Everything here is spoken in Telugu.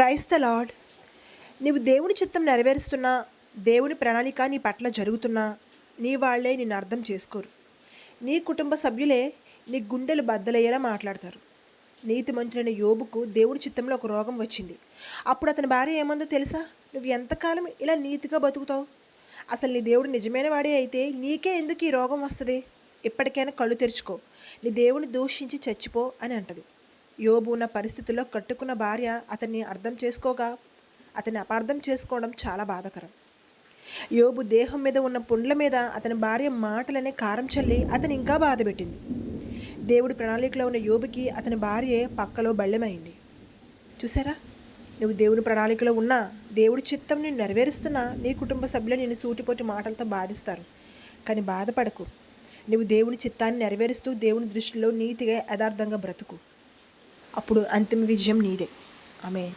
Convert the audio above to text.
ప్రైస్ ద లాడ్ నీవు దేవుని చిత్తం నెరవేరుస్తున్నా దేవుని ప్రణాళిక నీ పట్ల జరుగుతున్నా నీ వాళ్ళే నిన్ను అర్థం చేసుకోరు. నీ కుటుంబ సభ్యులే నీ గుండెలు బద్దలయ్యేలా మాట్లాడతారు. నీతి మంత్రులైన యోబుకు దేవుడి చిత్తంలో ఒక రోగం వచ్చింది. అప్పుడు అతని భార్య ఏమందో తెలుసా? నువ్వు ఎంతకాలం ఇలా నీతిగా బతుకుతావు? అసలు నీ దేవుడు నిజమైన వాడే అయితే నీకే ఎందుకు ఈ రోగం వస్తుంది? ఇప్పటికైనా కళ్ళు తెరుచుకో. నీ దేవుని దూషించి చచ్చిపో అని అంటది. యోబు ఉన్న పరిస్థితుల్లో కట్టుకున్న భార్య అతన్ని అర్థం చేసుకోగా అతన్ని అపార్థం చేసుకోవడం చాలా బాధకరం. యోబు దేహం మీద ఉన్న పుండ్ల మీద అతని భార్య మాటలనే కారం చల్లి అతని ఇంకా బాధ పెట్టింది. దేవుడి ప్రణాళికలో ఉన్న యోబుకి అతని భార్యే పక్కలో బళ్ళెమైంది చూసారా? నువ్వు దేవుడి ప్రణాళికలో ఉన్నా దేవుడి చిత్తం నేను నెరవేరుస్తున్నా నీ కుటుంబ సభ్యులు నేను సూటిపోటి మాటలతో బాధిస్తారు. కానీ బాధపడకు. నువ్వు దేవుని చిత్తాన్ని నెరవేరుస్తూ దేవుని దృష్టిలో నీతిగా యథార్థంగా బ్రతుకు. అప్పుడు అంతిమ విజయం నీదే. ఆమె